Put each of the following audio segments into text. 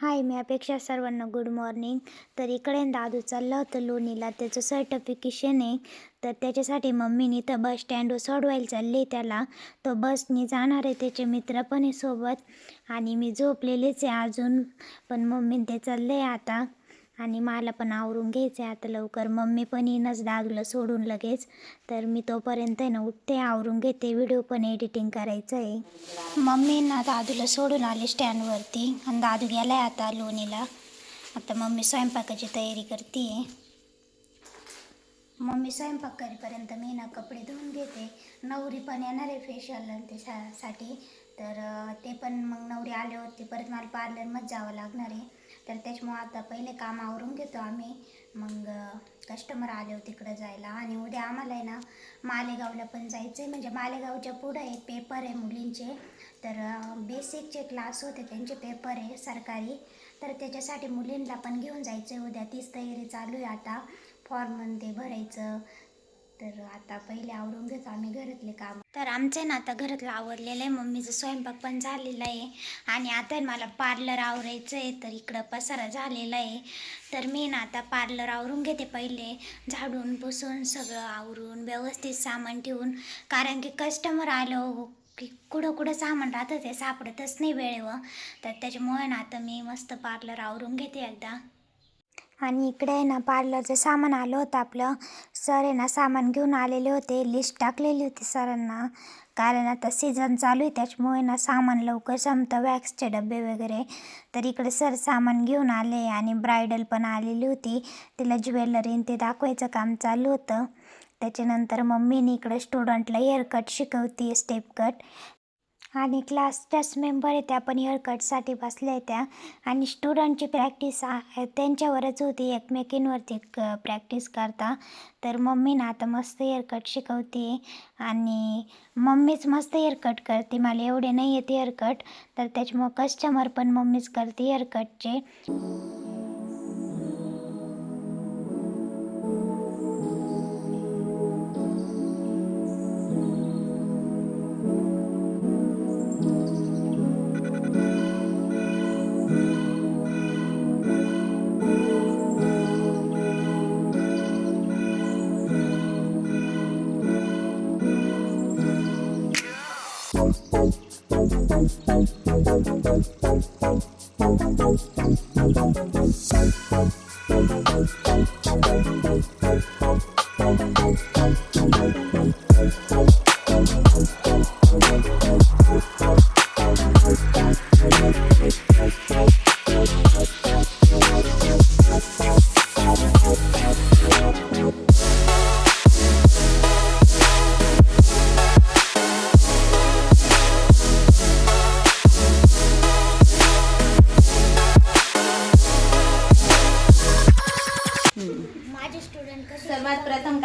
हाय मी अपेक्षा सर्वांना good morning तर इकडे दादू चालला होतं लोणीला. त्याचं सर्टिफिकेशन आहे. तर त्याच्यासाठी मम्मीनी तर बस स्टँडवर सोडवायला चालले त्याला. तो बसनी जाणार आहे त्याचे मित्र पण आहे सोबत. आणि मी झोपलेलेच आहे अजून. पण मम्मी ते चाललं आहे आता. आणि मला पण आवरून घ्यायचं आहे आता लवकर. मम्मी पण येईनच दादूला सोडून लगेच. तर मी तोपर्यंत आहे ना उठते आवरून घेते. व्हिडिओ पण एडिटिंग करायचं आहे मम्मी ना दादूला सोडून आले स्टँडवरती. आणि दादू गेला आहे आता लोणीला. आता मम्मी स्वयंपाकाची तयारी करते मम्मी स्वयंपाक करेपर्यंत मी ना कपडे धुवून घेते. नवरी पण येणार आहे फेशियल ते तर ते पण मग नवरी आल्यावरती परत मला पार्लरमध्ये जावं लागणार आहे. तर त्याच्यामुळं आता पहिले काम आवरून घेतो आम्ही. मग कस्टमर आले होते तिकडं जायला. आणि उद्या आम्हाला आहे ना मालेगावला पण जायचं आहे म्हणजे मालेगावच्या पुढं एक पेपर आहे मुलींचे. तर बेसिकचे क्लास होते. त्यांचे पेपर आहे सरकारी. तर त्याच्यासाठी मुलींना पण घेऊन जायचं आहे उद्या तीच तयारी चालू आहे आता. फॉर्म ते भरायचं. तर आता पहिले आवरून घेतो. आम्ही घरातले काम. तर आमचं ना आता घरातलं आवरलेलं आहे. मम्मीचं स्वयंपाक पण झालेला आहे. आणि आता मला पार्लर आवरायचं आहे. तर इकडं पसारा झालेला आहे. तर मी ना आता पार्लर आवरून घेते पहिले. झाडून पुसून सगळं आवरून व्यवस्थित सामान ठेवून. कारण की कस्टमर आलं हो, की कुठं कुठं सामान राहतं ते सापडतच नाही वेळेवर. तर त्याच्यामुळे ना आता मी मस्त पार्लर आवरून घेते एकदा. आणि इकडे आहे ना पार्लरचं सामान आलं होतं आपलं. सर आहे ना सामान घेऊन आलेले होते. लिस्ट टाकलेली होती सरांना. कारण आता सीझन चालू आहे त्याच्यामुळे ना सामान लवकर संपतं. वॅक्सचे डबे वगैरे. तर इकडे सर सामान घेऊन आले आणि ब्रायडल पण आलेली होती. तिला ज्वेलरी ते दाखवायचं काम चालू होतं. त्याच्यानंतर मम्मीने इकडे स्टुडंटला हेअरकट शिकवते स्टेप कट आणि क्लासच्याच मेंबर येत्या त्या पण हेअरकटसाठी बसल्या आहेत त्या. आणि स्टुडंटची प्रॅक्टिस त्यांच्यावरच होती एकमेकींवरती क प्रॅक्टिस करता. तर मम्मी ना आता मस्त हेअरकट शिकवते. आणि मम्मीच मस्त हेअरकट करते. मला एवढे नाही येत हेअरकट तर त्याच्यामुळं कस्टमर पण मम्मीच करते हेअरकटचे माझे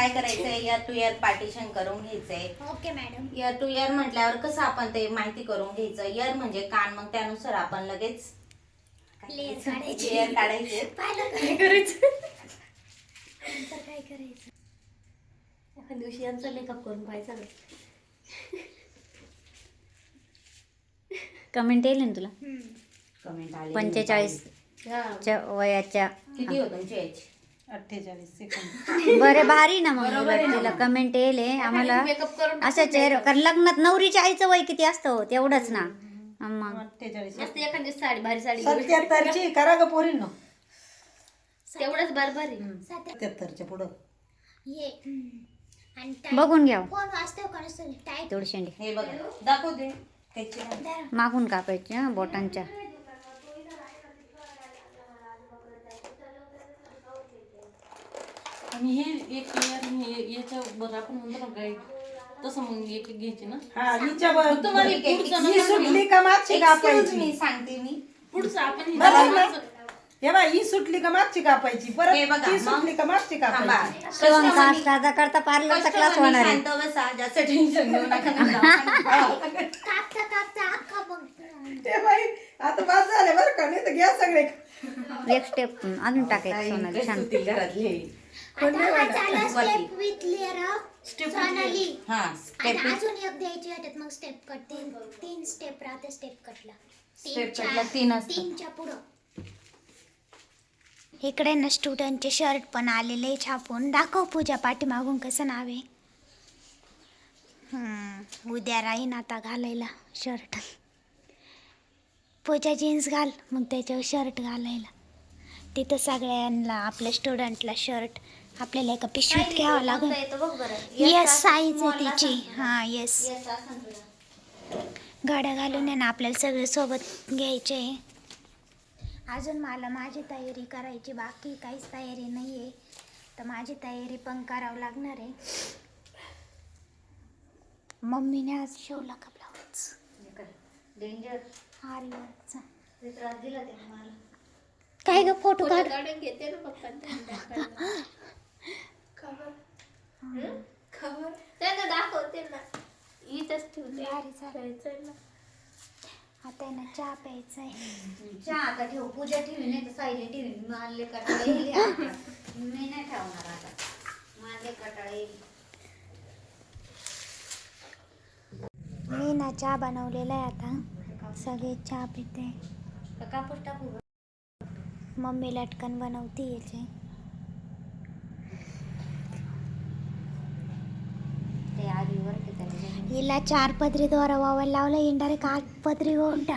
काय करायचंय? इयर टू इयर पार्टिशन करून घ्यायचंय. Okay madam. Year to year म्हटल्यावर कसं आपण ते माहिती करून घ्यायचं? इयर म्हणजे कान मग त्यानुसार आपण लगेच लेअर काढायची. इयर काढायचे. पाहिलं काय करायचं? नंतर काय करायचं? एखाद्या दिवशी यांचा मेकअप करून पाहायचा ना. कमेंट येईल ना तुला? कमेंट आले पंचेचाळीस च्या वयाच्या. किती हो तुमची age? अठ्ठेचाळीस सेकंद बरे भारी ना मग. तुला कमेंट येईल आम्हाला मेकअप करून असं चेहरा कारण लग्नात नवरीच्या आईचं वय किती असतं हो, तेवढंच ना. मग? अठ्ठेचाळीस. मस्त एखादी साडी भारी साडी. सत्याहत्तरची करा ग पोरींनो. तेवढंच सत्याहत्तरच्या पुढं. आणि बघून घ्या वाचतो टाईप शेंडी. हे बघा. दाखव दे. त्याची धरा. मागून कापायची हं, बोटांच्या. आणि हे एक हे याच्या बर आपण म्हणतो ना गाईड तसं मग एक एक घ्यायची ना. हा एक पुढचं ही सुटली का मागची Excuse कापायची me, सांगते मी. पुढचं आपण हे बरं. हे बा ही सुटली का मागची कापायची हे परत बघा, ही मग. सुटली का मागची थांबा. कापायची शिवण Customer- क्लास साधा करता पार्लरचा क्लास customer होणार आहे. शांत बसा जास्त टेन्शन घेऊ नका मी दवाखान्यात कापता कापता अख्खा बघ ते बाई आता बाद झाले बरं का नाही तर घ्या सगळे. एक स्टेप अजून टाकायचं सोनाली छान. घरातली स्टेप विथ सोनाली हा आता अजून एक द्यायची वाटत मग स्टेप कट तीन तीन स्टेप राहते स्टेप कटला Step cut ला तीन असतात. तीनच्या पुढं. इकडे ना स्टुडंटचे शर्ट पण आलेले छापून. दाखव पूजा पाठीमागून कसं नाव आहे. हम्म, उद्या राहीन आता घालायला शर्ट पूजा जीन्स घाल मग त्याच्यावर शर्ट घालायला. तिथं सगळ्यांना आपल्या स्टुडंटला शर्ट आपल्याला एका पिशवीत घ्यावं लागेल. येस साईज आहे तिची. हां येस गाड्या घालून आहे ना आपल्याला सगळे सोबत घ्यायचे. आहे अजून मला माझी तयारी करायची बाकी काहीच तयारी नाही आहे तर माझी तयारी पण करावं लागणार आहे. मम्मीने आज शिवला का ब्लाऊज डेंजर त्रास दिला ते मला. काय ग फोटो काढ. काढून घेते ना पप्पा खबर? खबर त्यांना दाखवते ना. इथंच ठेवते. भारी झालं. जायचंय ना. आता आहे ना चहा प्यायचा आहे चहा आता ठेव. पूजा ठेवी नाही तर साईली ठेवी. मानले कटाळा येईल आता. मी नाही ठेवणार आता. मानले कटाळा येईल. मी ना चहा बनवलेला आहे आता. सगळे चहा पिते. कापूस टाकू गं? મમ્મી લટકન બનાવતી એ છે ಇಲ್ಲ ಚಾರ್ ಪದ್ರಿ ದೋರ ಅವೆಲ್ಲ ಅವಲ್ಲ ಇಂಡರೆ ಕಾಕ್ ಪದ್ರಿ ಉಂಟ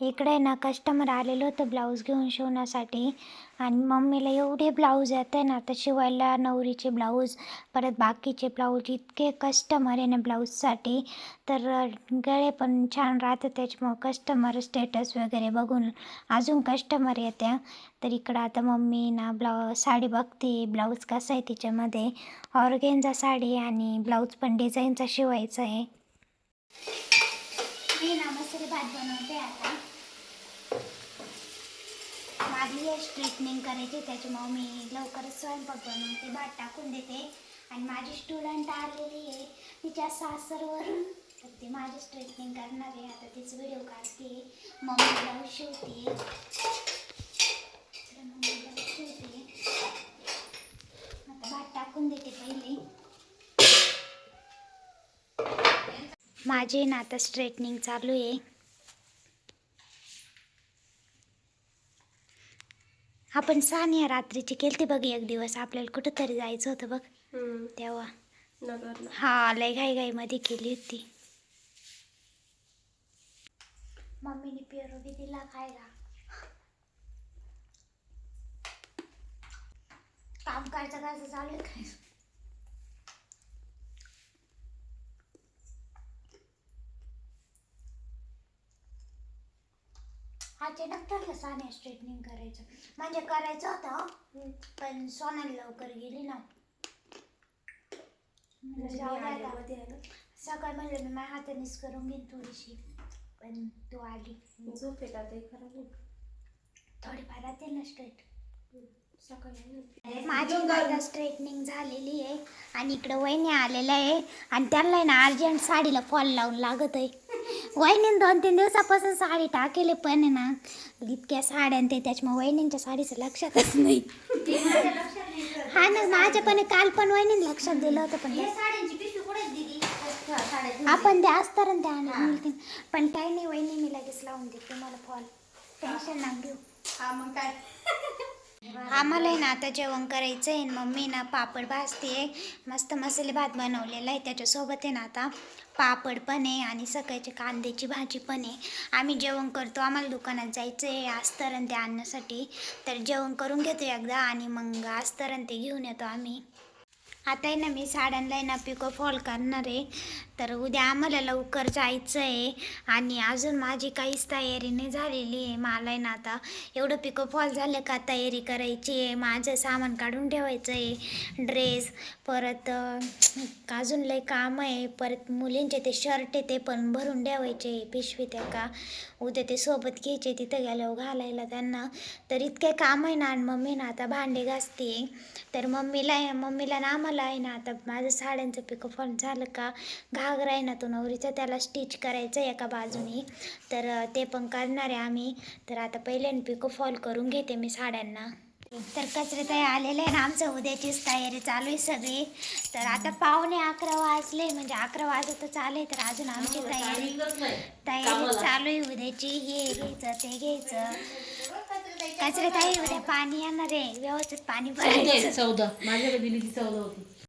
इकडे ना कस्टमर आलेलं होतं ब्लाऊज घेऊन शिवण्यासाठी. आणि मम्मीला एवढे ब्लाऊज येत आहे ना आता शिवायला नवरीचे ब्लाऊज परत बाकीचे ब्लाऊज इतके कस्टमर आहे ना ब्लाऊजसाठी तर गळे पण छान राहतात त्याच्यामुळं कस्टमर स्टेटस वगैरे बघून अजून कस्टमर येत्या तर इकडं आता मम्मी ना ब्लाऊ साडी बघते ब्लाऊज कसा आहे तिच्यामध्ये. ऑर्गेनचा साडी आणि ब्लाऊज पण डिझाईनचा शिवायचा आहे. मी ना मसाले भात बनवते आता. माझी स्ट्रेटनिंग करायची त्याच्यामुळे मी लवकरच स्वयंपाक बनवते भात टाकून देते. आणि माझी स्टुडंट आलेली आहे. तिच्या सासरवरून तर ती माझी स्ट्रेटनिंग करणार आहे. आता तिचं व्हिडिओ काढते. मम्मी ब्लाऊज शिवते तर मम्मी ब्लाऊज शिवते आता भात टाकून देते पहिले माझे ना आता स्ट्रेटनिंग चालू आहे. आपण सानिया रात्रीची केलती बघ एक दिवस आपल्याला कुठंतरी जायचं होतं बघ. तेव्हा. हा लय घाई घाईमध्ये केली होती. मम्मीने पेरू बी दिला खायला. काम करायचं करायचं चालू आहे अचानक ठरलं साने स्ट्रेटनिंग करायचं. म्हणजे करायचं होतं पण सोनाली लवकर गेली ना. म्हणलं जाऊ दे आता. सकाळ म्हणलं मी माझ्या हातानेच करून घेईन थोडीशी पण तू आली. झोप येत आता खरं नाही थोडीफार राहते ना स्ट्रेट माझी आता स्ट्रेटनिंग झालेली आहे. आणि इकडं वहिनी आलेल्या आहे. आणि त्यांना ना अर्जंट साडीला फॉल लावून लागत आहे. वहिनीने दोन तीन दिवसापासून साडी टाकेले पण आहे ना इतक्या साड्या आणि ते त्याच्यामुळे वहिनींच्या साडीचं लक्षातच नाही. हा ना माझ्या पण काल पण वहिनीने लक्षात दिलं होतं पण आपण ते असतात ना ते आणून पण काही नाही वहिनी मी लगेच लावून देते तुम्हाला फॉल टेन्शन ना घेऊ. हा मग काय? आम्हाला आहे ना आता जेवण करायचं आहे मम्मी ना पापड भाजते मस्त मसाले भात बनवलेला आहे. त्याच्यासोबत आहे ना आता पापड पण आहे आणि सकाळची कांद्याची भाजी पण आहे. आम्ही जेवण करतो. आम्हाला दुकानात जायचं आहे. अस्तरण ते आणण्यासाठी. तर जेवण करून घेतो एकदा आणि मग अस्तरण ते घेऊन येतो आम्ही. आता आहे ना मी साड्यांना आहे ना पिको फॉल करणार आहे. तर उद्या आम्हाला लवकर जायचं आहे आणि अजून माझी काहीच तयारी नाही झालेली आहे. मला आहे ना आता एवढं पिको फॉल झालं का तयारी करायची आहे. माझं सामान काढून ठेवायचं आहे ड्रेस परत अजून लय काम आहे. परत मुलींचे ते शर्ट आहे ते पण भरून ठेवायचे पिशवी त्या का उद्या ते सोबत घ्यायचे तिथं गेल्यावर घालायला त्यांना. तर इतके काम आहे ना आणि मम्मी ना आता भांडे घासते तर मम्मीला मम्मीला ना आम्हाला आहे ना? आता माझं साड्यांचं पिको फॉल झालं का? घागरा आहे ना तो नवरीचा त्याला स्टिच करायचं आहे एका बाजूनी. तर ते पण करणार आहे आम्ही. तर आता पहिल्याने पिको फॉल करून घेते मी साड्यांना. तर कचरे ताई आलेले आहे ना आमचं. उद्याचीच तयारी चालू आहे सगळी. तर आता पावणे अकरा वाजले म्हणजे अकरा वाजतच आले तर अजून आमची तयारी टायमिंगच नाही. तयारी चालू आहे उद्याची. हे घ्यायचं ते घ्यायचं. कचरे ताई उद्या पाणी येणार आहे. व्यवस्थित पाणी भरायचं. चौदा. माझ्याकडे दिली ती चौदा होती.